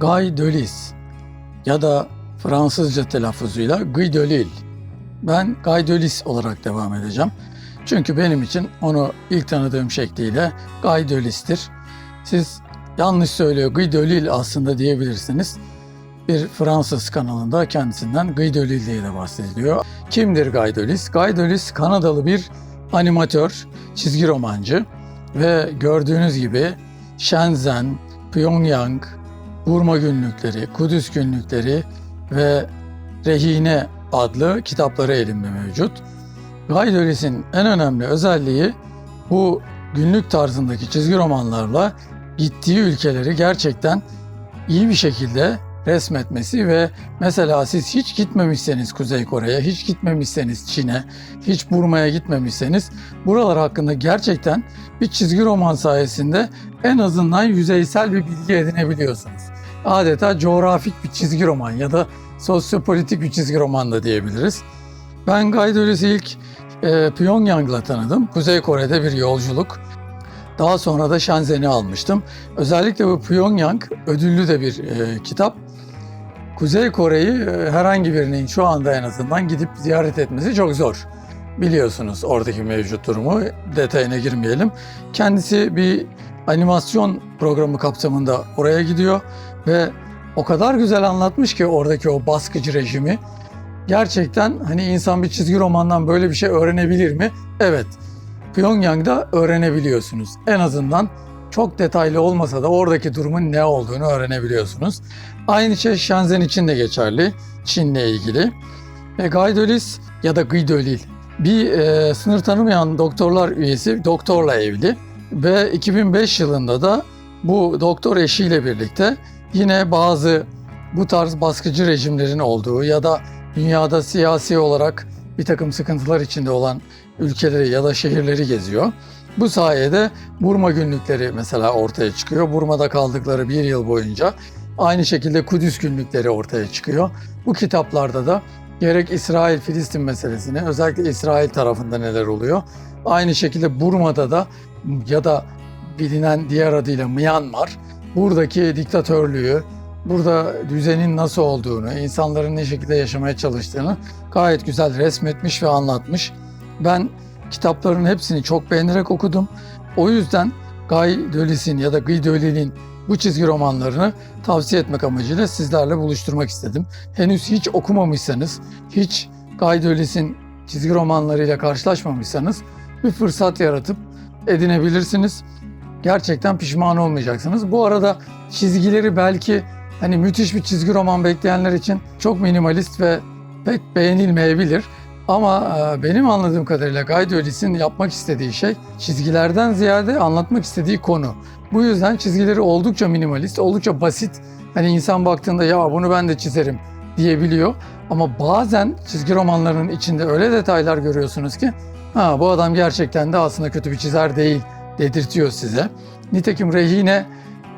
Guy Delis ya da Fransızca telaffuzuyla Guy Delisle. Ben Guy Delis olarak devam edeceğim. Çünkü benim için onu ilk tanıdığım şekliyle Guy Delis'tir. Siz yanlış söylüyor Guy Delisle aslında diyebilirsiniz. Bir Fransız kanalında kendisinden Guy Delisle diye de bahsediliyor. Kimdir Guy Delis? Guy Delis Kanadalı bir animatör, çizgi romancı ve gördüğünüz gibi Shenzhen, Pyongyang, Burma günlükleri, Kudüs günlükleri ve Rehine adlı kitapları elimde mevcut. Guy Delis'in en önemli özelliği bu günlük tarzındaki çizgi romanlarla gittiği ülkeleri gerçekten iyi bir şekilde resmetmesi ve mesela siz hiç gitmemişseniz Kuzey Kore'ye, hiç gitmemişseniz Çin'e, hiç Burma'ya gitmemişseniz buralar hakkında gerçekten bir çizgi roman sayesinde en azından yüzeysel bir bilgi edinebiliyorsunuz. Adeta coğrafik bir çizgi roman ya da sosyopolitik bir çizgi roman da diyebiliriz. Ben Delis'i ilk e, Pyongyang'la tanıdım. Kuzey Kore'de bir yolculuk. Daha sonra da Shenzhen'i almıştım. Özellikle bu Pyongyang ödüllü de bir e, kitap. Kuzey Kore'yi e, herhangi birinin şu anda en azından gidip ziyaret etmesi çok zor. Biliyorsunuz oradaki mevcut durumu detayına girmeyelim. Kendisi bir animasyon programı kapsamında oraya gidiyor ve o kadar güzel anlatmış ki oradaki o baskıcı rejimi. Gerçekten hani insan bir çizgi romandan böyle bir şey öğrenebilir mi? Evet. Pyongyang'da öğrenebiliyorsunuz. En azından çok detaylı olmasa da oradaki durumun ne olduğunu öğrenebiliyorsunuz. Aynı şey Shenzhen için de geçerli. Çin'le ilgili. Ve Guy Delis ya da Guy Delis bir e, sınır tanımayan doktorlar üyesi doktorla evli ve 2005 yılında da bu doktor eşiyle birlikte yine bazı bu tarz baskıcı rejimlerin olduğu ya da dünyada siyasi olarak bir takım sıkıntılar içinde olan ülkeleri ya da şehirleri geziyor. Bu sayede Burma günlükleri mesela ortaya çıkıyor. Burma'da kaldıkları bir yıl boyunca aynı şekilde Kudüs günlükleri ortaya çıkıyor. Bu kitaplarda da gerek İsrail-Filistin meselesini özellikle İsrail tarafında neler oluyor. Aynı şekilde Burma'da da ya da bilinen diğer adıyla Myanmar buradaki diktatörlüğü, burada düzenin nasıl olduğunu, insanların ne şekilde yaşamaya çalıştığını gayet güzel resmetmiş ve anlatmış. Ben kitapların hepsini çok beğenerek okudum. O yüzden Guy Delis'in ya da Guy Delis'in bu çizgi romanlarını tavsiye etmek amacıyla sizlerle buluşturmak istedim. Henüz hiç okumamışsanız, hiç Guy Delis'in çizgi romanlarıyla karşılaşmamışsanız bir fırsat yaratıp edinebilirsiniz. Gerçekten pişman olmayacaksınız. Bu arada çizgileri belki hani müthiş bir çizgi roman bekleyenler için çok minimalist ve pek beğenilmeyebilir. Ama e, benim anladığım kadarıyla Guy Delis'in yapmak istediği şey çizgilerden ziyade anlatmak istediği konu. Bu yüzden çizgileri oldukça minimalist, oldukça basit. Hani insan baktığında ya bunu ben de çizerim diyebiliyor. Ama bazen çizgi romanlarının içinde öyle detaylar görüyorsunuz ki ha bu adam gerçekten de aslında kötü bir çizer değil dedirtiyor size. Nitekim Rehine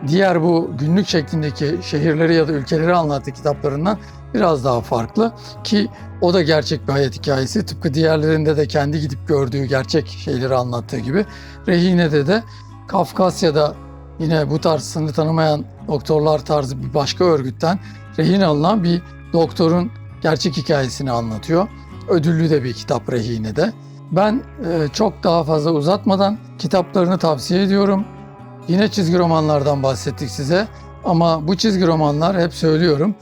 diğer bu günlük şeklindeki şehirleri ya da ülkeleri anlattığı kitaplarından biraz daha farklı ki o da gerçek bir hayat hikayesi. Tıpkı diğerlerinde de kendi gidip gördüğü gerçek şeyleri anlattığı gibi Rehine'de de Kafkasya'da yine bu tarz sınır tanımayan doktorlar tarzı bir başka örgütten rehin alınan bir doktorun gerçek hikayesini anlatıyor. Ödüllü de bir kitap Rehine'de. Ben e, çok daha fazla uzatmadan kitaplarını tavsiye ediyorum. Yine çizgi romanlardan bahsettik size ama bu çizgi romanlar hep söylüyorum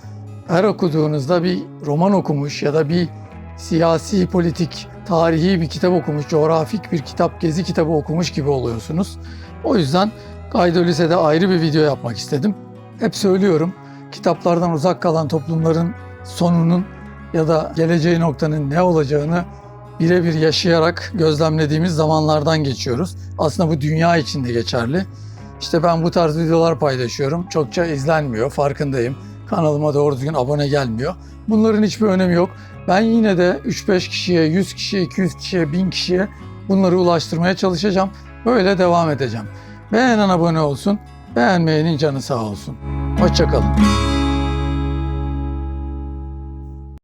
her okuduğunuzda bir roman okumuş ya da bir siyasi, politik, tarihi bir kitap okumuş, coğrafik bir kitap, gezi kitabı okumuş gibi oluyorsunuz. O yüzden Gaydo Lise'de ayrı bir video yapmak istedim. Hep söylüyorum, kitaplardan uzak kalan toplumların sonunun ya da geleceği noktanın ne olacağını birebir yaşayarak gözlemlediğimiz zamanlardan geçiyoruz. Aslında bu dünya için de geçerli. İşte ben bu tarz videolar paylaşıyorum. Çokça izlenmiyor, farkındayım. Kanalıma doğru düzgün abone gelmiyor. Bunların hiçbir önemi yok. Ben yine de 3-5 kişiye, 100 kişiye, 200 kişiye, 1000 kişiye bunları ulaştırmaya çalışacağım. Böyle devam edeceğim. Beğenen abone olsun, beğenmeyenin canı sağ olsun. Hoşçakalın.